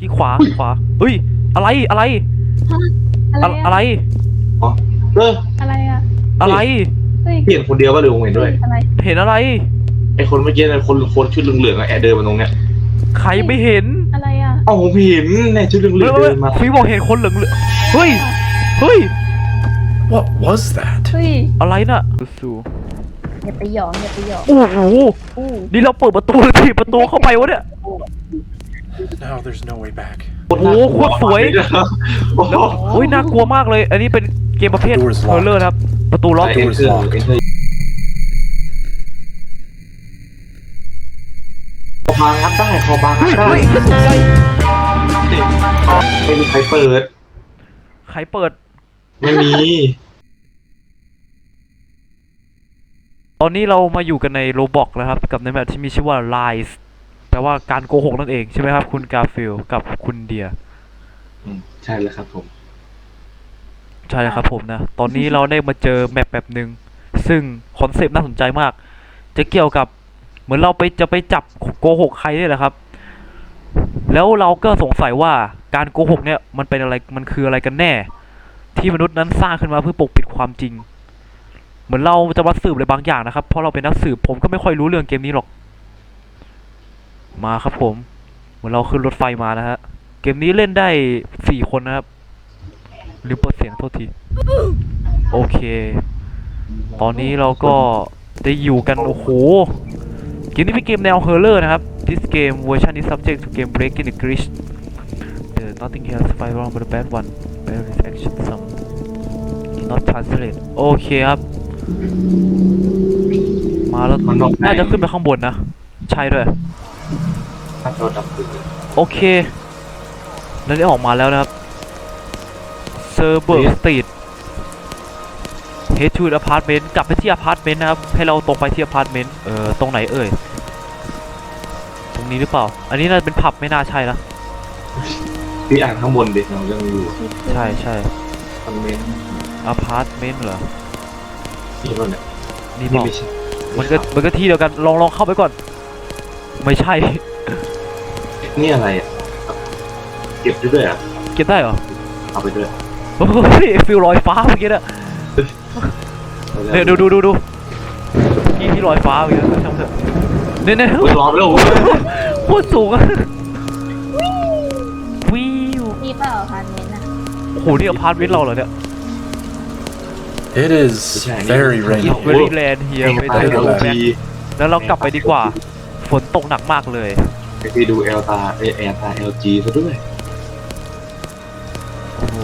ที่ขวาขวาเฮ้ย อะไรอะไรอะไรอะอะอะไรอ๋อเอออะไรอะอะไร เฮ้ยพี่เห็นคนเดียวป่ะหรือผมเห็นด้วย อะไรเห็นอะไร ไอคนเมื่อกี้นะคนคนชุดเหลืองๆอะแอบเดินมาตรงเนี้ยใครไม่เห็นอะไรอะเอ้าผมเห็นเนี่ยชุดเหลืองเฮ้ยๆเดินมาฟิวบอกเห็นคนเหลืองๆเฮ้ยเฮ้ย What was that? เฮ้ยอะไรน่ะสูอย่าไปหยองอย่าไปหยองโอ้โหอู้นี่เราเปิดประตูหรือถีบประตูเข้าไปวะเนี่ย Now there's no way back. โอ้โหโคตรสวยโอ้โหแล้วโอ้ยน่ากลัวมากเลย อันนี้เป็นเกมประเภท Doors เฮอ locked ร์เลอร์นะครับ ประตูล็อกเอ็นเตอร์เอ็นเตอร์คอบางงับได้คอบางงับได้เฮ้ยตกใจไม่มีใครเปิด ใครเปิด ไม่มี ตอนนี้เรามาอยู่กันในโรบอกนะครับ กับในแมปที่มีชื่อว่า Lies แปลว่าการโกหกนั่นเองใช่ไหมครับ คุณกาฟิลกับคุณเดีย อืมใช่แล้วครับผม ใช่ครับผมนะ ตอนนี้เราได้มาเจอแมปแบบหนึ่งซึ่งคอนเซปต์น่าสนใจมาก จะเกี่ยวกับเหมือนเราไปจะไปจับโกหกใครนี่แหละครับ แล้วเราก็สงสัยว่าการโกหกเนี่ยมันเป็นอะไรมันคืออะไรกันแน่ ที่มนุษย์นั้นสร้างขึ้นมาเพื่อปกปิดความจริง เหมือนเราจะมาสืบอะไรบางอย่างนะครับ เพราะเราเป็นนักสืบผมก็ไม่ค่อยรู้เรื่องเกมนี้หรอก มาครับผม เหมือนเราขึ้นรถไฟมานะฮะ เกมนี้เล่นได้สี่คนนะครับลืมเปิดเสียงโทษที โอเค ตอนนี้เราก็ได้อยู่กัน โอ้โห เกมนี้เป็นเกมแนวเฮอร์เลอร์นะครับ This game version is subject to game breaking the glitch the nothing here is five wrong but the bad one bad is action some not translate โอเคครับ มาแล้วมันบอกไหนน่าจะขึ้นไปข้างบนนะ ใช่ด้วย ถ้าเราดับตื่นโอเค แล้วได้ออกมาแล้วนะครับเซอร์เบอร์เฮ้ยสตรีทเฮดทูอพาร์ตเมนต์กลับไปที่อพาร์ตเมนต์นะครับ ให้เราตรงไปที่อพาร์ตเมนต์เออตรงไหนเอ่ย ตรงนี้หรือเปล่า อันนี้น่าจะเป็นผับไม่น่าใช่นะพี่อ่านข้างบนดิเรายังอยู่ใช่ใช่คอมเมนต์อพาร์ตเมนต์เหรอนี่ป่ะเนี่ยนี่นี่บอกไม่ใช่มันก็มันก็ที่เดียวกันลองลองเข้าไปก่อน ไม่ใช่ นี่อะไรอะเก็บได้ด้วยอะเก็บได้เหรอเอาไปด้วยโอ้ยฟิลลอยฟ้าเมื่อกี้น่ะเนี่ยดูดูดูดูที่ที่ลอยฟ้าเมื่อกี้ช่างมันเถอะเนี่ยเนี่ยเฮ้ยร้อนแล้วโอ้ยโคตรสูงอะวิวนี่เปล่าพาร์ทเมนต์อะโอ้โหนี่อพาร์ตเมนต์เราเหรอเนี่ย It is very rainy. It's very land here เอ็งไปตาเจอเอลโรแมนจีแล้วเรากลับไปดีกว่า ฝนตกหนักมากเลย ไปไปดูเอลตาเอแอลตาเอลจีซะด้วยโอ้โห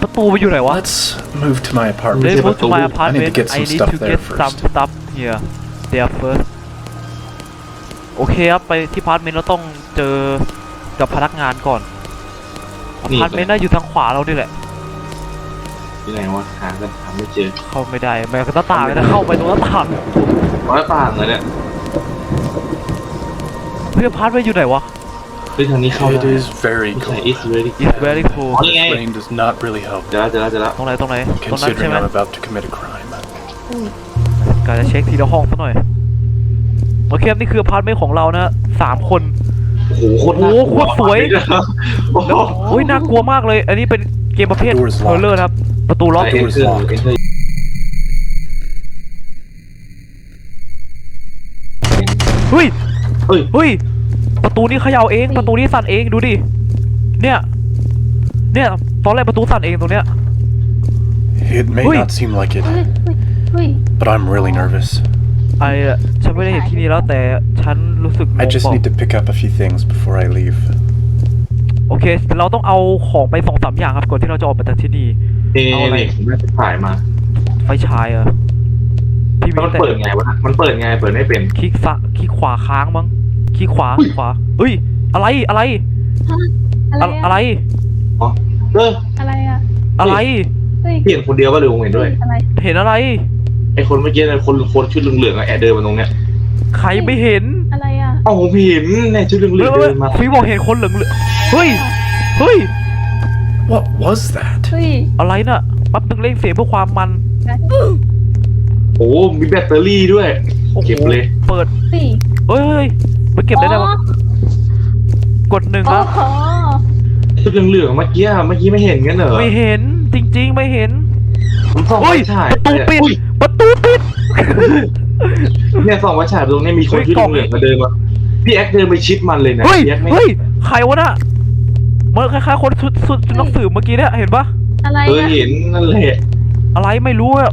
ประตูไปอยู่ไหนวะ Let's move to my apartment. Let's move to my I need to apartment get I some need stuff to there get some first. stuff here there first โอเคครับ ไปที่พาร์ทเมนต์เราต้องเจอกับพนักงานก่อนอพาร์ตเมนต์น่าอยู่ทางขวาเรานี่แหละ ที่ไหนวะหากันหาไม่เจอเข้าไม่ได้แม้กระทั่งหน้าต่างเลยนะเข้าไปตรงหน้าต่างร้อยต่างเลยเนี่ยเพื่อนพาร์ทเมนต์อยู่ไหนวะ เฮ้ยทางนี้เข้า It ได้ is very ไม่ใช่ cold. it's very It's very cool อ๋อนี่ไง Rain does not really help, เจอแล้วเจอแล้วเจอแล้วตรงไหนตรงไหนตรงนั้นใช่ considering ไหม I'm about to commit a crime. กาจะเช็คทีละห้องซะหน่อยโอเคครับนี่คืออพาร์ตเมนต์ของเรานะสามคน โอ้โหโคตรโอ้โหโคตรสวย โอ้โห โอ้ยน่ากลัวมากเลย อันนี้เป็นเกมประเภท Doors เฮอ locked ร์เลอร์นะครับ ประตูล็อก เอ็นเตอร์เอ็นเตอร์เฮ้ย เฮ้ย เฮ้ย ประตูนี้เขย่าเอง ประตูนี้สั่นเองดูดิ เนี่ย เนี่ย ตอนแรกประตูสั่นเองตรงเนี้ย It may Ui. not seem like it, เฮ้ยเฮ้ยเฮ้ย but I'm really nervous. ไอ้อะฉันไม่ได้เห็นที่นี่แล้วแต่ฉันรู้สึกง I ง just เปล่า need to pick up a few things before I leave. โอเคแต่เราต้องเอาของไปสองสามอย่างครับก่อนที่เราจะออกไปจากที่นี่ เอเอาอะไรเนี่ยผมได้ไปถ่ายมาไฟฉายเหรอพี่มีแล้วมันแต่เปิดไงวะ มันเปิดไง เปิดไม่เป็น คลิกซะคลิกขวาค้างมั้งคลิกขวาขวาเฮ้ยอะไรอะไรอะไรอะอะอะไรอ๋อเออ อะไรอะอะไร เฮ้ยพี่เห็นคนเดียวป่ะหรือผมเห็นด้วย อะไรเห็นอะไร ไอคนเมื่อกี้นะคนคนชุดเหลืองๆอะแอบเดินมาตรงเนี้ยใครไม่เห็นอะไรอะเอ้าผมเห็นเนี่ยชุดเหลืองๆเฮ้เดินมาฟิวบอกเห็นคนเหลืองๆเฮ้ย เฮ้ย What was that? เฮ้ยอะไรน่ะแปั๊บนึงเล่งเสียงเพื่อความมัน โอ้มีแบตเตอรี่ด้วย โอ้โห เก็บเลย เปิดเฮ้ยเอ้ยเฮ้ยไปเก็บได้ไงวะกดหนึ่งโอ้ครับโหชุดเหลืองๆเมื่อกี้อะเมื่อกี้ไม่เห็นกันเหรอไม่เห็นจริง ๆ ไม่เห็นผมส่องเฮ้ยไฟฉายประตูปิดอุ๊ยประตูปิด เนี่ยส่องไฟฉายตรงนี้มีคนเฮ้ยที่กล่องเหลืองๆมาเดินมาพี่แอ๊กเดินไปชิดมันเลยนะเฮ้ยพี่แอ๊กไม่เฮ้ยใครวะน่ะ มันคล้ายๆคนชุดชุดชุดนักสืบเมื่อกี้เนี่ยเห็นปะอะไรเอออะเห็นนั่นแหละอะไรไม่รู้อะ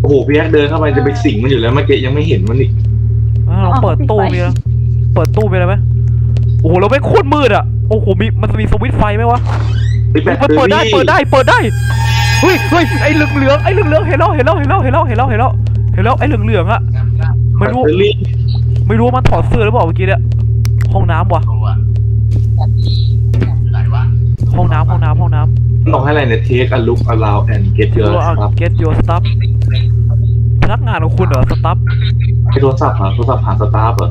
โอ้โหพี่แอ๊กเดินเข้าไปจะไปสิงมันอยู่แล้วเมื่อกี้ยังไม่เห็นมันอีกอะลองเปิดตู้มีอะไรเปิดตู้มีอะไรไหมโอ้โหเราไม่โคตรมืดอะโอ้โหมีมันมีสวิตช์ไฟไหมวะเฮ้ยแบเฮ้ยตมันเตอเปิดได้ รี่เปิดได้ เปิดได้ เฮ้ยเฮ้ยไอ้เหลืองเหลืองๆไอ้เหลืองเหลืองๆเห็นแล้ว เห็นแล้ว เห็นแล้ว เห็นแล้ว เห็นแล้ว เห็นแล้ว เห็นแล้ว ไอ้เหลืองเหลืองๆอะแบไม่ตรู้เตอรี่ไม่รู้ว่ามันถอดเสื้อหรือเปล่าเมื่อกี้เนี่ย ห้องน้ำวะ ห้องน้ำห้องน้ำห้องน้ำมันบอกให้อะไรเนี่ย take a look around and get เดี๋ยว your เอา stuff get your stuff พนักงานของคุณเหรอสตัฟไอ้โทรศัพท์หาโทรศัพท์หาสตาร์ฟเหรอ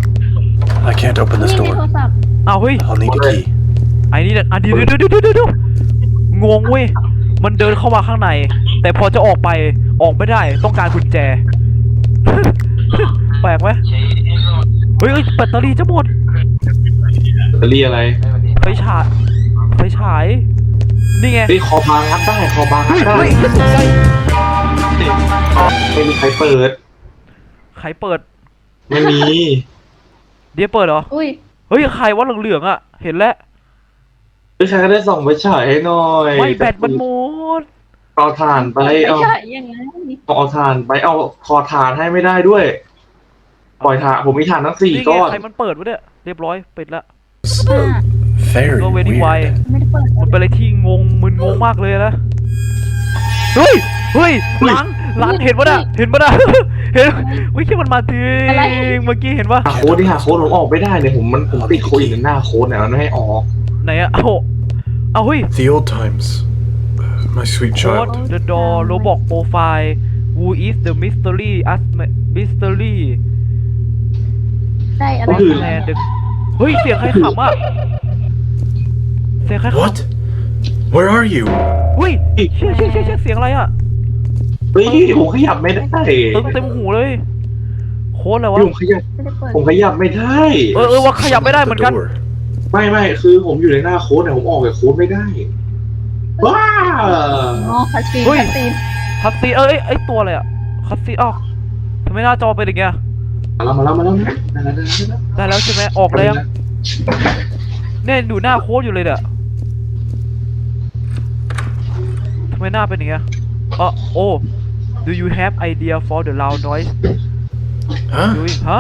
I can't open นี่ this ในโทร door. ศัพท์อ้าวเฮ้ย I'll need a key. ไอ้นี่เนี่ยอะเดี๋ยวเดี๋ยวเดี๋ยวเดี๋ยวเดี๋ยวงงเว้ย มันเดินเข้ามาข้างใน แต่พอจะออกไปออกไม่ได้ต้องการกุญแจ แปลกไหมเฮ้ยเฮ้ยแบตเตอรี่จะหมดแบตเตอรี่อะไรไฟฉาย ไฟฉาย นี่ไงเฮ้ยคอบางงัดได้คอบางงัดได้เฮ้ยตกใจไม่มีใครเปิด ใครเปิด ไม่มี เดี๋ยวเปิดเหรอ อุ้ยเฮ้ย ใครวะเหลืองๆอะ เห็นแล้วเฮ้ยใครก็ได้ส่องไปฉายให้หน่อยไม่แบตมันหมด เอาถ่านไป ไม่เอาใช่ยังไงเอาถ่านไป เอาคอถ่านให้ไม่ได้ด้วย ปล่อยถ่าน ผมมีถ่านทั้งสี่นี่ไงก้อน ใครมันเปิดวะเนี่ย เรียบร้อย ปิดละ อ่า Very Go very weird. wide. ไม่ได้เปิดมันเป็นอะไรที่งงมึนงงมากเลยนะ เฮ้ย เฮ้ยร้านร้านเห็นปะน่ะเห็นปะน่ะ เห็นวิคิดมันมาจริงเมื่อกี้เห็นปะหาโค้ดที่หาโค้ดผมออกไม่ได้เนี่ยผมมันผมติดโค้ดอีกหน้าโค้ดเนี่ยมันไม่ให้ออกไหนอะเอาเอาเฮ้ย The old times. Uh, my sweet โค้ด child. the door โรบอกโปรไฟล์ who is the mystery as mystery ได้อะไรก็คือ แลนด์เฮ้ยเสียงใครขำอะ เสียงใครขำ What? Where are you? เฮ้ยเชี่ยเชี่ยเชี่ยเชี่ยเสียงอะไรอะเฮ้ยผมขยับไม่ได้ตึงเต็มหูเลย โค้ดอะไรวะผมขยับไม่ได้เปิดผมขยับไม่ได้เออเออว่าขยับไม่ได้เหมือนกัน The door. ไม่ไม่คือผมอยู่ในหน้าโค้ดเนี่ยผมออกจากโค้ดไม่ได้ว้าอ๋อคาซีนเฮ้ยคาซีนคัสซีเอ้ยไอยตัวอะไรอะคัสซีอ้าวทำไมหน้าจอเป็นอย่างเงี้ยมาแล้วมาแล้วมาแล้วมาแล้วมาแล้วมาแล้วได้แล้วใช่ไหมออกแล้วยังเนี่ยดูหน้าโค้ดอยู่เลยเนี่ย ไมหน้าเป็นอย่างเงี้ยเออโอ้ do you have idea for the loud noise Huh? doing ฮะ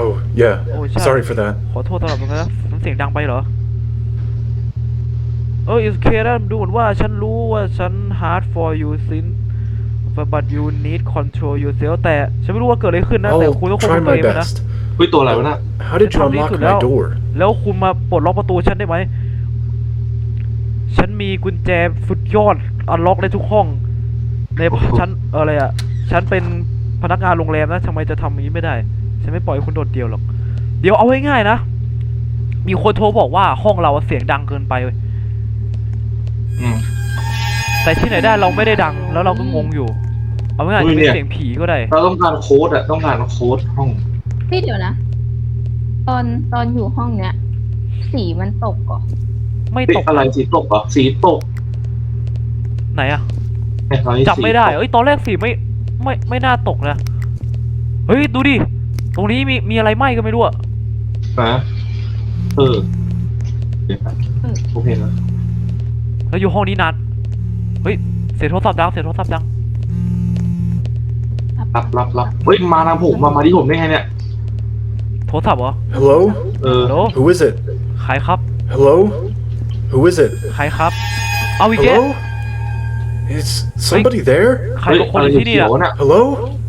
Oh, yeah. Oh, shut Sorry up. for that. ขอโทษตลอดเลยนะมันเสียงดังไปเหรอ เออ is okay นะดูเหมือนว่าฉันรู้ว่าฉัน hard for you since but but you need control yourself แต่ฉันไม่รู้ว่าเกิดอะไรขึ้นนะ แต่ I'll คุณต้องควบ try คุมตัว my เองไว้นะ best. เฮ้ยตัวอะไรวะน่ะ How did you Probably unlock could my help. door? แล้วคุณมาปลดล็อกประตูฉันได้ไหม ฉันมีกุญแจสุดยอดอันล็อกได้ทุกห้อง ในฉันเอ่ออะไรอะ ฉันเป็นพนักงานโรงแรมนะทำไมจะทำอย่างนี้ไม่ได้ ฉันไม่ปล่อยให้คุณโดดเดี่ยวหรอก เดี๋ยวเอาง่ายๆนะ มีคนโทรบอกว่าห้องเราเสียงดังเกินไปเว้ยอืมแต่ที่ไหนได้เราไม่ได้ดัง แล้วเราก็งงอยู่ เอาง่ายๆอุ้จะยเป็นเนี่ยเสียงผีก็ได้ เราต้องการโค้ดอะต้องการโค้ดห้องพี่เดี๋ยวนะ ตอนตอนอยู่ห้องเนี้ย สีมันตกก่อน ไม่เฮ้ยตกอะไรสีตกเหรอสีตกไหนอะเนี่ยตอนนี้จำไม่ได้สีตกเอ้ยตอนแรกสีไม่ไม่ไม่น่าตกนะเฮ้ยดูดิตรงนี้มีมีอะไรไหม้ก็ไม่รู้อะนะเออเดี๋ยวนะโอเคแล้วแล้วอยู่ห้องนี้นานเฮ้ยเสียงโทรศัพท์ดังเสียงโทรศัพท์ดังรับรับรับเฮ้ยมาทางผมมามาที่ผมได้ไงเนี่ย โทรศัพท์เหรอ Hello? เออฮัลโหล Who is it? ใครครับ Hello? Who is it? ใครครับ เอาอีกแก Hello? Is somebody there? ใครเฮ้ยเป็นคนอะไรอยู่ที่นี่เขีอะยวๆน่ะ Hello?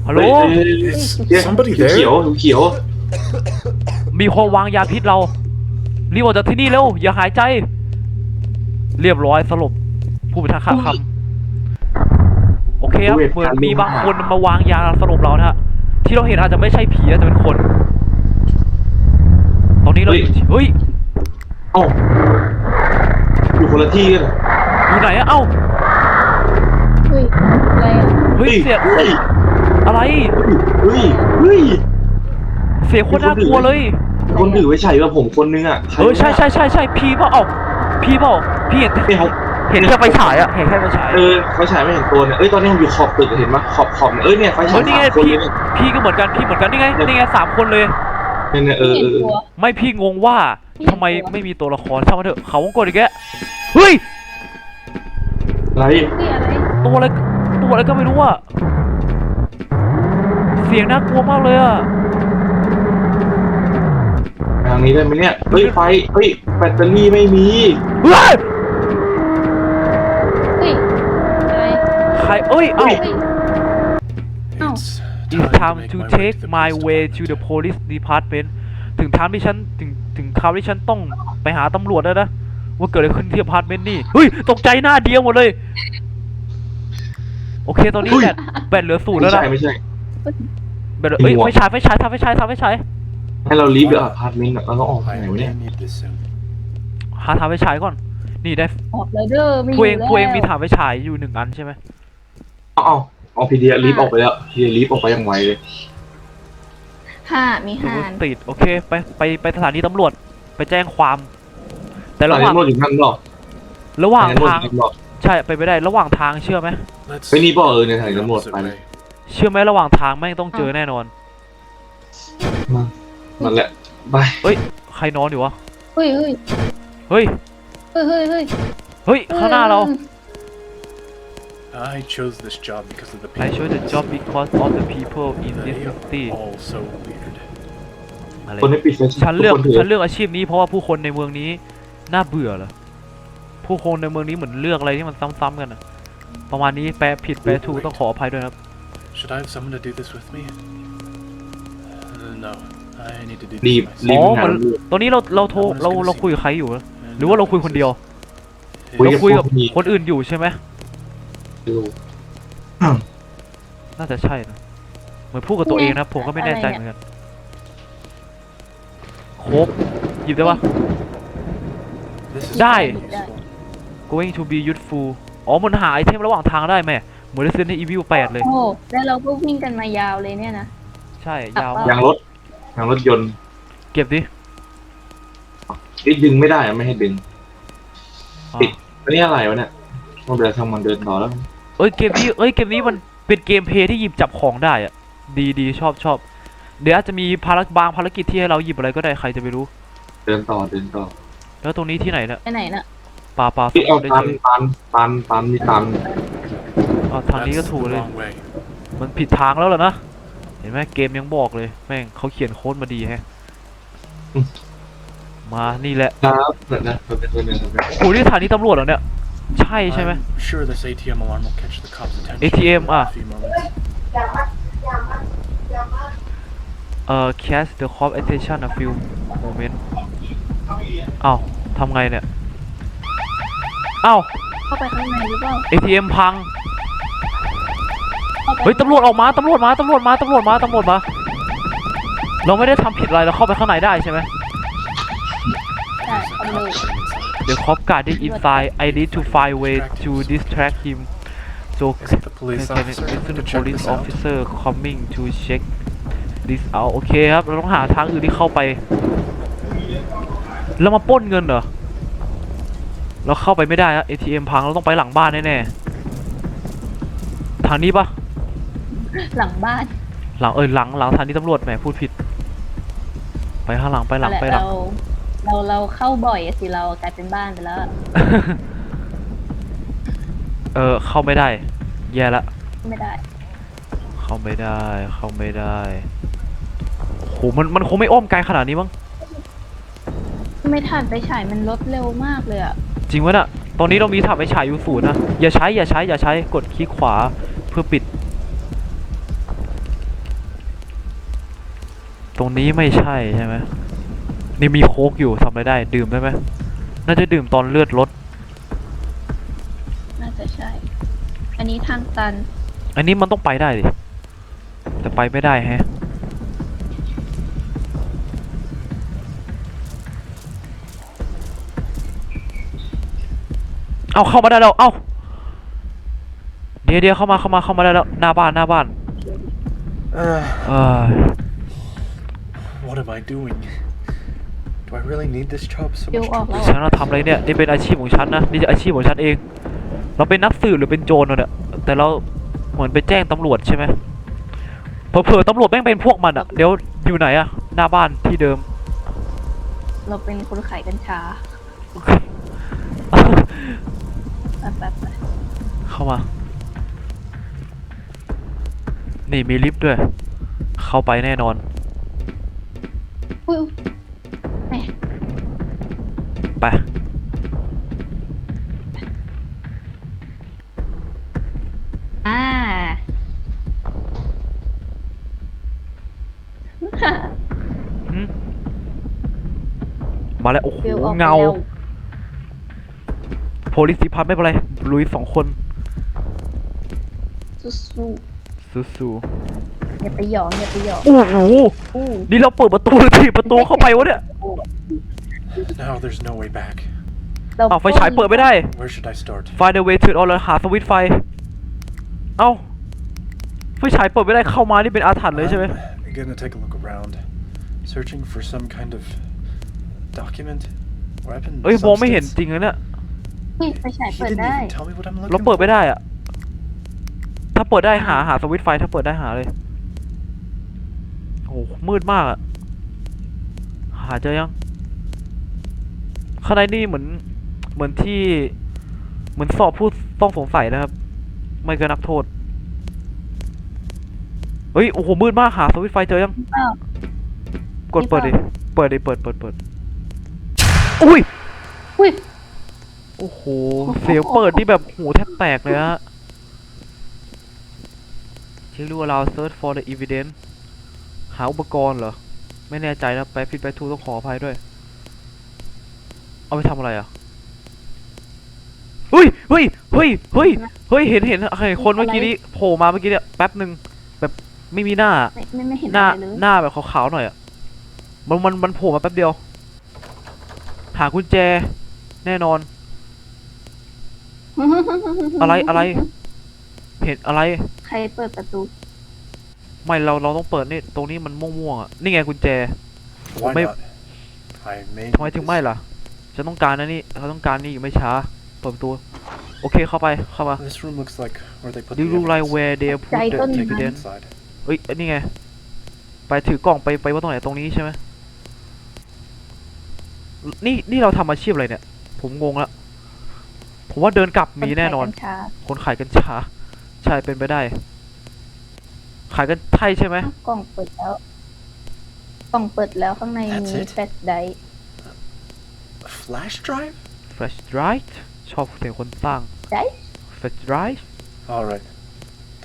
ฮัลโหลเฮ้ยเฮ้ยเฮ้ย Is เฮ้ย somebody เขียว there? เขียวเขียว มีคนวางยาพิษเรา รีบออกจากที่นี่เร็ว อย่าหายใจ เรียบร้อยสลบผู้พิทักษ์ขาคำโอเคครับ เหมือนมีบางคนมาวางยาสลบเรานะฮะ ที่เราเห็นอาจจะไม่ใช่ผีอาจจะเป็นคน ตอนนี้เราอยู่ที่เฮ้ย เอ้า อยู่คนละที่กันเหรออยู่ไหนอะเอ้าเฮ้ยอะไรอะเฮ้ยเสียงเฮ้ย อะไร เฮ้ยเฮ้ยเสียงโคตรน่ากลัวเลยคนถือไว้ใช้กับผมคนนึงอะใครเออใช่ใช่ใช่ใช่พี่เปล่าเอ้าพี่เปล่าพี่เห็นเนี่ยเขาเห็นแค่ไฟฉายอะเห็นแค่ไฟฉายเออไฟฉายไม่เห็นตัวเนี่ยเอ้ยตอนนี้ผมอยู่ขอบตึกเห็นปะขอบขอบเนี่ยเอ้ยเนี่ยไฟฉาเฮ้ยยนี่ไงสามคนพี่เลยเนี่ยพี่ก็เหมือนกันพี่เหมือนกันนี่ไงนี่ไงสามคนเลยเนี่ยเนี่ยเออเห็เอนอตัวไม่พี่งงว่าพี่เห็น ทำไมตัวไม่มีตัวละครช่างมันเถอะเขาวงกดอีกแกเฮ้ยอะไรเฮ้ยอะไรตัวอะไรตัวอะไรก็ไม่รู้อะเสียงน่ากลัวมากเลยอะทางนี้ได้ไหมเนี่ยเฮ้ยไฟเฮ้ยแบตเตอรี่ไม่มีเฮ้ยเฮ้ยอะไรใครเอ้ยเอ้า เฮ้ย Oh. It's It's time time to to make take my way to the police department ถึงทางที่ฉันถึง ถึงคราวที่ฉันต้องไปหาตำรวจแล้วนะว่าเกิดอะไรขึ้นที่อพาร์ตเมนต์นี่เฮ้ยตกใจหน้าเดียวหมดเลย โอเคตอนนี้แบตแบตเหลือศูนย์ไม่แล้วใช่นะไม่ใช่แบตเหลือเอ้ยจริงวะไฟฉายไฟฉายทำไฟฉายทำไฟฉายให้เราลีฟเดอะอพาร์ตเมนต์เราต้องออกทาง I ไหนวะเนี่ย really need this soon. หาทำไฟฉายก่อน นี่ได้ออกแล้วเด้อไม่อพวกเองยู่แล้วพวกเองมีถามไฟฉายอยู่หนึ่งอันใช่ไหมเอาเอาเอาพีเดียลีฟออกไปแล้วพีเดียลีฟออกไปอย่างไวเลย ห้ามีดูห้าติดโอเคไปไปไปสถานีตำรวจไปแจ้งความ แต่ตระอนหนี้ว่างตำรวจอยู่นั่นหรอระหว่างตำรวจทางอยู่นั่นหรอใช่ไปไม่ได้ระหว่างทางเชื่อไหม Let's เฮ้ยนี่ป่ะเออใน go ถ่าย the ตำรวจ opposite ไป way. เชื่อไหมระหว่างทางแม่งต้องเจอแน่นอน นั่นแหละไปใครนอนอยู่วะเฮ้ยเฮ้ยเฮ้ยเฮ้ยเฮ้ยเฮ้ยเฮ้ยข้างหน้าเรา I chose this job because of the people. I chose the job because of the people in this They city are all so weird. อะไรคนให้ปิดไฟฉันเลือกทุคนถืฉันเลือกอาชีพนี้เพราะว่าผู้คนในเมืองนี้น่าเบื่อเหรอผู้คนในเมืองนี้เหมือนเลือกอะไรที่มันซ้ำๆกันอะประมาณนี้แปลผิดแปลถูกต้องขออภัยด้วยนะครับ Should I have someone to do this with me? Uh, no, I need to do รีบ this รีบอ๋อหามันตำรวจตอนนี้เราเราโทรเราเราคุยกับใครอยู่อะหรือว่าเราคุยคนเดียวคุยเรากับคุยกับพวกนี้คนอื่นอยู่ใช่ไหมดูน่าจะใช่นะเหมือนพูดกับตัวเองนะผมก็ไม่แน่ใจเหมือนกัน โคกหยิบได้ปะ This is ได้ very useful. going to be useful อ๋อมันหาไอเทมระหว่างทางได้ไหมเหมือน Resident Evil 8เลย โอ้แล้วเราก็วิ่งกันมายาวเลยเนี่ยนะ ใช่ ยาวอะยางรถยางรถยนต์เก็บดิเอ้ยดึงไม่ได้อะไม่ให้ดึงอ่าปิดอันนี้อะไรวะเนี่ยเราเดินทางมันเดินต่อแล้ว เอ้ยเกมนี้เอ้ยเกมนี้มันเป็นเกมเพลย์ที่หยิบจับของได้อะดีดีชอบชอบ เดี๋ยวอาจจะมีภารกิจบางภารกิจที่ให้เราหยิบอะไรก็ได้ใครจะไปรู้ เดินต่อเดินต่อแล้วตรงนี้ที่ไหนเนี่ยไปไหนน่ะป่าป่าที่เอาได้ตันเจอตันตันตันนี่ตันอ่าทางนี้ก็ That's ถูก the เลย wrong way. มันผิดทางแล้วเหรอนะเห็นไหมเกมยังบอกเลยแม่งเขาเขียนโค้ดมาดีแฮะมานี่แหละครับนั่นนะมันเป็นตัวหนึ่งนะโหนี่สถานีตำรวจเหรอเนี่ยใช่ใช่ไหม I'm sure this ATM alarm will catch the cops' attention. ATM, in ah. A few moments. เอ่อ catch the cop attention a few moment อ้าวทำไงเนี่ยอ้าวเข้าไปข้างในหรือเปล่า ATM พังเข้าไปเฮ้ยตำรวจออกมาตำรวจมาตำรวจมาตำรวจมาตำรวจมา เราไม่ได้ทำผิดอะไรเราเข้าไปข้างในได้ใช่ไหมได้เอาเลย The cop guarded inside I need to find way to distract him so Is it the police can officer listen to to check police this out? officer coming to check this out โอเคครับ เราต้องหาทางอื่นที่เข้าไป แล้วมาปล้นเงินเหรอ เราเข้าไปไม่ได้อะ ATM พัง เราต้องไปหลังบ้านแน่ๆ ทางนี้ปะหลังบ้าน หลังเออหลังหลังสถานีตำรวจแหมพูดผิด ไปข้างหลังไปหลังเอาไปแหละหลังเราเราเราเข้าบ่อยอะสิเรากลายเป็นบ้านไปแล้วอะเออเข้าไม่ได้ แย่ละ ไม่ได้ เข้าไม่ได้ เข้าไม่ได้โหมันมันคงไม่อ้อมไกลขนาดนี้มั้งไม่ทันไปฉายมันลดเร็วมากเลยอะจริงวะน่ะตอนนี้เรามีถับไปฉายอยู่ศูนย์นะอย่าใช้อย่าใช้อย่าใช้กดคลิกขวาเพื่อปิด ตรงนี้ไม่ใช่ใช่ไหมนี่มีโค้กอยู่ทำอะไรได้ ดื่มได้ไหมน่าจะดื่มตอนเลือดลดน่าจะใช่ อันนี้ทางตัน อันนี้มันต้องไปได้ดิแต่ไปไม่ได้แฮะ เอาเข้ามาได้แล้วเอาเดี๋ยวเดี๋ยวเข้ามาเข้ามาเข้ามาได้แล้วหน้าบ้านหน้าบ้าน Uh, เอ้ย What am I doing? Do I really need this job so เดี๋ยว much? ออกแล้วฉันเราทำอะไรเนี่ยนี่เป็นอาชีพของฉันนะนี่จะอาชีพของฉันเอง เราเป็นนักสืบหรือเป็นโจรวะเนี่ยแต่เราเหมือนไปแจ้งตำรวจใช่ไหมเผลอๆตำรวจแม่งเป็นพวกมันอะเดี๋ยวอยู่ไหนอะหน้าบ้านที่เดิม เราเป็นคนขายกัญชา ไปไปไปเข้ามา นี่มีลิฟต์ด้วย เข้าไปแน่นอน อุ้ยอุ๊ยแหมไป อ่าหืมมาแล้ว โอ้โห เบลออกเงา แล้ว โพลิสิพันไม่เป็นไรลุยสองคนสู้สู้ๆอย่าไปหยองอย่าไปหยองๆโอ้โหอู้นี่เราเปิดประตูหรือถีบประตูเข้าไปวะเนี่ย Now there's no way back. เราอ้าวไฟฉายเปิดไม่ได้ Where should I start? Find a way to on หาสวิตช์ไฟ เอ้า ไฟฉายเปิดไม่ได้เข้ามานี่เป็นอาถรรพ์เลยใช่ไหม I'm gonna take a look around. Searching for some kind of document, weapon. เอ้ยมองไม่เห็น substance. จริงเลยเนี่ยเฮ้ยไฟฉาย He เปิด didn't ได้ even tell me what I'm เรา looking เปิดไม่ for. ได้อะถ้าเปิดได้หาหาสวิตช์ไฟถ้าเปิดได้หาเลยโอ้โหมืดมากอะหาเจอยังข้างในนี่เหมือนเหมือนที่ เหมือนสอบผู้ต้องสงสัยนะครับ ไม่ก็นักโทษเฮ้ยโอ้โหมืดมากหาสวิตช์ไฟเจอยังอ้าวกดมีเปิดเปดิล่าเปิดดิเปิดเปิดเปิดอุ้ยอุ้ย โอ้โห เสียงเปิดที่แบบหูแทบแตกเลยฮะเช็คดูเรา search for the evidence หาอุปกรณ์เหรอ ไม่แน่ใจนะไปผิดไปถูกต้องขออภัยด้วย เอาไปทำอะไรอะเฮ้ยเฮ้ยเฮ้ยเฮ้ยเฮ้ยเห็นเห็นเห็นคนเมื่อกี้นี้โผล่มาเมื่อกี้เนี่ยแป๊บหนึ่งแบบไม่มีหน้าไม่ไม่ไม่เห็นหน้าอะไรเลยหน้าแบบขาวๆหน่อยอะมันมันมันโผล่มาแป๊บเดียว หากุญแจแน่นอน อะไรอะไร เห็นอะไร ใครเปิดประตู ไม่เราเราต้องเปิดนี่ตรงนี้มันม่วงๆอะนี่ไงกุญแจ Why May- not? I may. ทำไมถึงไม่ล่ะฉันต้องการนะนี่เขาต้องการนี่อยู่ไม่ช้าเปิดประตูโอเคเข้าไปเข้ามา This room looks like where they put ดู the ลูกไล evidence. แวร์เดย์พูดใจเดต้นอะไม้อีเดน Inside. เอ้ยอันนี่ไง ไปถือกล่องไปไปว่าตรงไหนตรงนี้ใช่ไหมนี่นี่เราทำอาชีพอะไรเนี่ย ผมงงละ ผมว่าเดินกลับมีแน่นอนคขายกัญชาคนขายกัญชา ใช่เป็นไปได้ ขายกันใช่ใช่ไหมอ้าวกล่องเปิดแล้ว กล่องเปิดแล้วข้างใน That's มี it? แฟลชไดร์ A flash drive? Flash Drive ชอบเสียงคนสร้างได Flash Drive All right.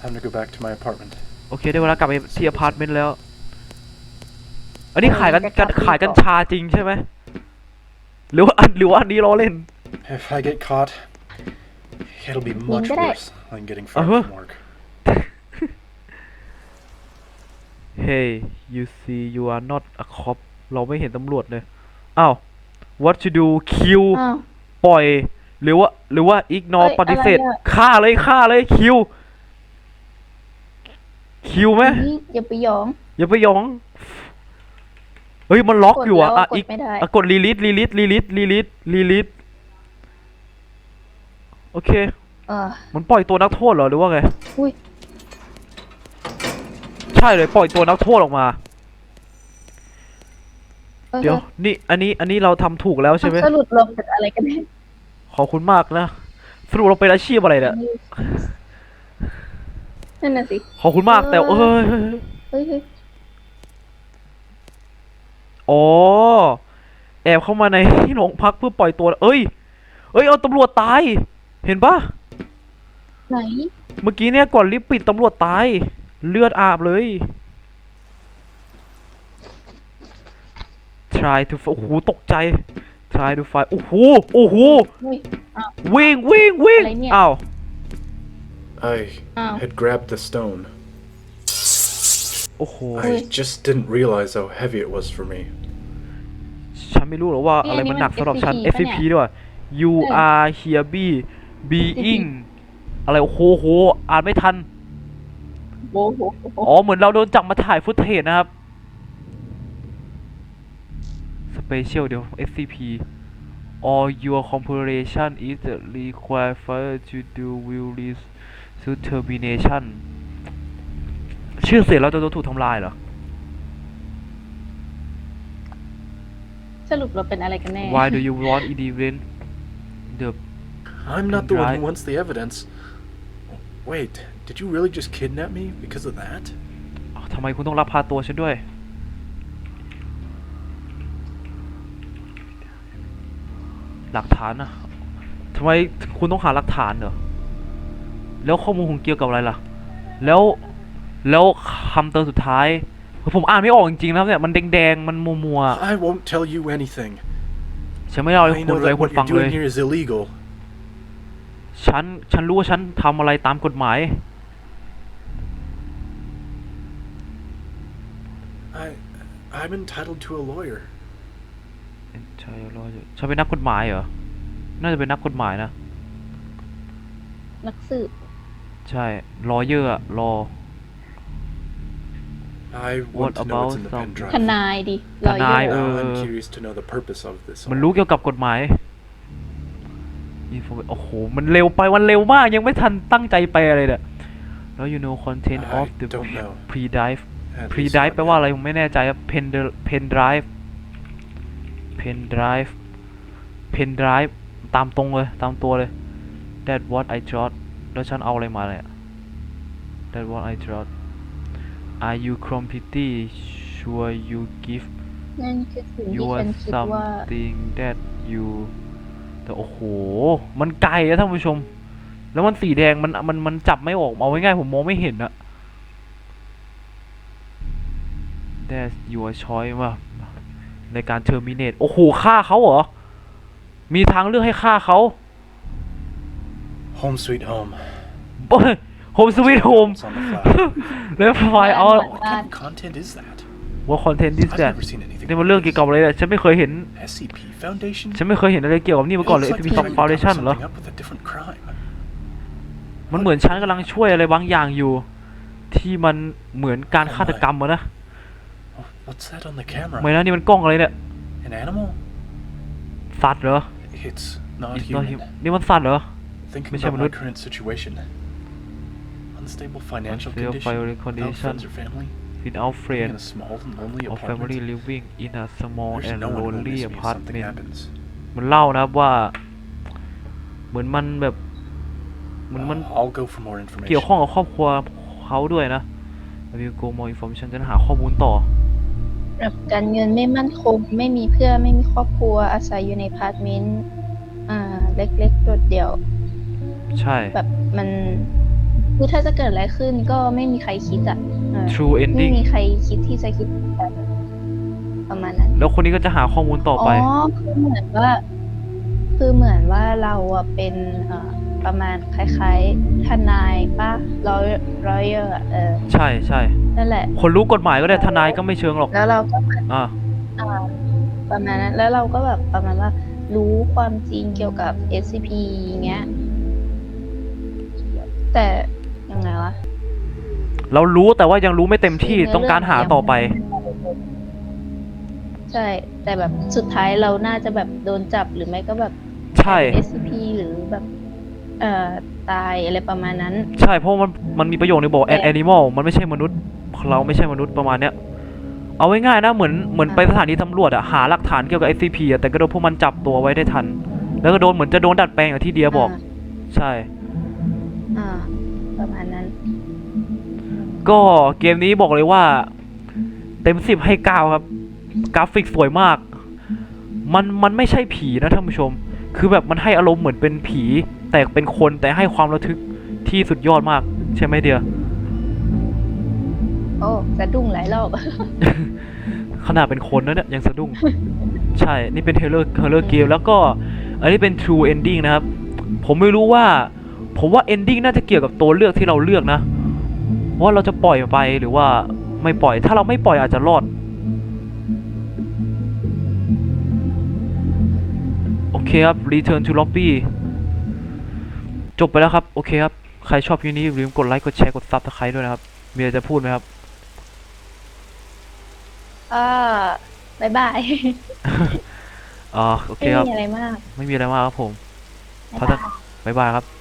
Time to go back to my apartment. โอเคได้เวลากลับไปที่อพาร์ตเมนต์แล้ว อันนี้ขายกันกันขายกัญชาจริงใช่ไหมหรือว่าอันหรือว่าอันนี้ล้อเล่น If I get caught, it'll be much get it. worse than getting fired Uh-huh. from work. Hey you see you are not a cop เราไม่เห็นตำรวจเลยอ้าว what to do kill อ้าว ปล่อย หรือว่า หรือว่า ignore เอ้ยปฏิเสธอะไรอะ ฆ่าเลยฆ่าเลยคิว คิวไหมนี่อย่าไปหยอง อย่าไปยอง เฮ้ย มันล็อกอยู่อะกดแล้วอะกดอีกไม่ได้ อะกดรีลิสรีลิสรีลิสรีลิสรีลิส โอเค เออมันปล่อยตัวนักโทษเหรอหรือว่าไง อุ้ยใช่เลยปล่อยตัวนักโทษออกมาออเดี๋ยว นี่ อันนี้ อันนี้เราทำถูกแล้วใช่ไหมสรุปเราเกิดอะไรกันแน่ขอบคุณมากนะ สรุปเราเป็นอาชีพอะไรเนี่ย นั่นน่ะสิ ขอบคุณมากแต่เอเอ้อยเฮ้ยเฮ้ยเฮ้ยเฮ้ยอ๋อ แอบเข้ามาในที่โรงพักเพื่อปล่อยตัว เอ้ย เอ้ย เอาตำรวจตาย เห็นปะไหน เมื่อกี้เนี่ยก่อนลิฟต์ปิดตำรวจตาย เลือดอาบเลย try to โอ้โหตกใจ try to find โอ้โหโอ้โหอุ้ย วิ่งวิ่งวิ่งอะไรเนี่ย อ้าว I Oh. had grabbed the stone. โอ้โห I just didn't realize how heavy it was for me. ฉันไม่รู้หรอกว่านี่อะไรอันนี้มันหนักมันสำหรับฉัน SCP ปะ SCP เนี่ยด้วย you เออ are here be being อะไรโอ้โหโหอ่านไม่ทันโอ้โหโอ้โหอ๋อ เหมือนเราโดนจับมาถ่ายฟุตเทจนะครับ special เดี๋ยว SCP or your cooperation is required for to do will lead to termination ชื่อเสียงเราจะถูกทำลายเหรอ สรุปเราเป็นอะไรกันแน่ Why do you want it even the I'm not the one Right. who wants the evidence. Wait, did you really just kidnap me because of that? อ้าวทำไมคุณต้องรับพาตัวฉันด้วย หลักฐานนะทำไมคุณต้องหาหลักฐานเหรอ แล้วข้อมูลของเกี่ยวกับอะไรล่ะ แล้ว แล้วคำเตือนสุดท้าย ผมอ่านไม่ออกจริงๆนะครับเนี่ย มันแดงๆ มันมัว I won't tell you anything. ๆ ฉันไม่เล่าให้ I คุณ know เลย that คุณ what ฟัง you're เลย doing here is illegal. ฉัน ฉันรู้ว่าฉันทำอะไรตามกฎหมาย I, I'm entitled to a lawyer. ใช่รออยู่ฉันเป็นนักกฎหมายเหรอ น่าจะเป็นนักกฎหมายนะ นักสืบใช่ รอเยอร์อะรอ I What want to know what's in about the some- pen drive. ทนายดิทนาย lawyer เออ Now I'm curious to know the purpose of this. มัน all. รู้เกี่ยวกับกฎหมาย Inform- โอ้โห มันเร็วไปมันเร็วมาก ยังไม่ทันตั้งใจไปอะไรเลยแล้ว you know content I of the don't know. pre drive At pre least drive not แปลว่า yet. อะไร ผมไม่แน่ใจครับ pen pen drive pen drive pen drive ตามตรงเลย ตามตัวเลย that what I jot แล้วฉันเอาอะไรมาเลยอะ that what I jot are you completely sure you give นั่นคือสิ่งที่ you ฉั are นคิดว่า something that you แต่โอ้โห มันไกลอะท่านผู้ชม แล้วมันสีแดงมันมันมันจับไม่ออกเอาง่ายๆผมมองไม่เห็นอะ That's your choice ว่าในการ terminate โอ้โหฆ่าเขาเหรอ มีทางเลือกให้ฆ่าเขา Home sweet home. โฮมสวีทโฮม It's on the flag. แล้วไฟเอา What kind of content is that? ว่าคอนเทนต์ดิส I've แ never seen anything. นี่มันเรื่องเกี่ยวกับอะไรเนี่ยฉันไม่เคยเห็น SCP Foundation. ฉันไม่เคยเห็นอะไรเกี่ยวกับนี่มาก่อนเลย It's SCP like they're trying to Foundation cover เหรอ something up with a different crime. มันเหมือนฉันกำลังช่วยอะไรบางอย่างอยู่ ที่มันเหมือนการฆาตกรรมอะนะ What's that on the camera? ไม่นะนี่มันกล้องอะไรเนี่ย An animal? สัตว์เหรอ It's not It's not human. hum- นี่มันสัตว์เหรอ Thinking Michelle about my Manut- current situation. Unstable financial Unstable condition. financial Without condition. friends or family. Without Living in friend a small and lonely or family apartment. living in a small There's and no one who will lonely miss me if something apartment happens. มันเล่านะครับว่า เหมือนมันแบบเหมือนมัน I'll go for more เกี่ยว information. ข้องกับครอบครัวเขาด้วยนะวิวโกมอ information จะหาข้อมูลต่อแบบการเงินไม่มั่นคง ไม่มีเพื่อนไม่มีครอบครัวอาศัยอยู่ในพาร์ทเมนต์อ่าเล็กๆโดดเดี่ยว ใช่ แบบมัน คือถ้าจะเกิดอะไรขึ้นก็ไม่มีใครคิดอะเออ true ไม่ ending มีใครคิดที่จะคิดแบบประมาณนั้น แล้วคนนี้ก็จะหาข้อมูลต่อไป อ๋อคือเหมือนว่า คือเหมือนว่าเราอะเป็นเอ่อประมาณคล้ายๆทนายป่ะร้อยร้อยเออเออใช่ใช่นั่นแหละ คนรู้กฎหมายก็ได้ทนายก็ไม่เชิงหรอกแล้วเราก็เหมือนอ่าอ่าประมาณนั้น แล้วเราก็แบบประมาณว่ารู้ความจริงเกี่ยวกับ SCP อย่างเงี้ยแต่ ยังไงวะ เรารู้แต่ว่ายังรู้ไม่เต็มที่ต้องการหาต่อไป ใช่ แต่แบบสุดท้ายเราน่าจะแบบโดนจับหรือไม่ก็แบบ ใช่เป็น SCP หรือแบบ เอ่อ ตายอะไรประมาณนั้น ใช่เพราะมันมันมีประโยคนึงบอก an animal มันไม่ใช่มนุษย์ เราไม่ใช่มนุษย์ประมาณเนี้ย เอาง่ายๆนะเหมือนเหมือนไปสถานีตำรวจอะหาหลักฐานเกี่ยวกับ SCP อะแต่ก็โดนพวกมันจับตัวไว้ได้ทัน แล้วก็โดนเหมือนจะโดนดัดแปลงอย่างที่เดียบอก ใช่ อ่า ประมาณนั้น ก็เกมนี้บอกเลยว่า เต็มสิบให้เก้าครับ กราฟิกสวยมาก มันมันไม่ใช่ผีนะท่านผู้ชม คือแบบมันให้อารมณ์เหมือนเป็นผี แต่เป็นคนแต่ให้ความระทึกที่สุดยอดมาก ใช่ไหมเดียโอ้สะดุ้งหลายรอบ ขนาดเป็นคนนะเนี่ยยังสะดุ้ง ใช่ นี่เป็นเทเลอร์เทเลอร์เกมแล้วก็ อันนี้เป็น True Ending นะครับ ผมไม่รู้ว่า ผมว่า Ending น่าจะเกี่ยวกับตัวเลือกที่เราเลือกนะว่าเราจะปล่อยไปหรือว่าไม่ปล่อย ถ้าเราไม่ปล่อยอาจจะรอด โอเคครับ Return to Lobby จบไปแล้วครับ โอเคครับ ใครชอบคลิปนี้อย่าลืมกดไลค์ กดแชร์ กดซับสไครต์ด้วยนะครับ มีอะไรจะพูดไหมครับอ่าบายบายอ่าโอเคไม่ครับ มีอะไรมากไม่มีอะไรมากครับผมบ๊ายบายบ๊ายบายครับ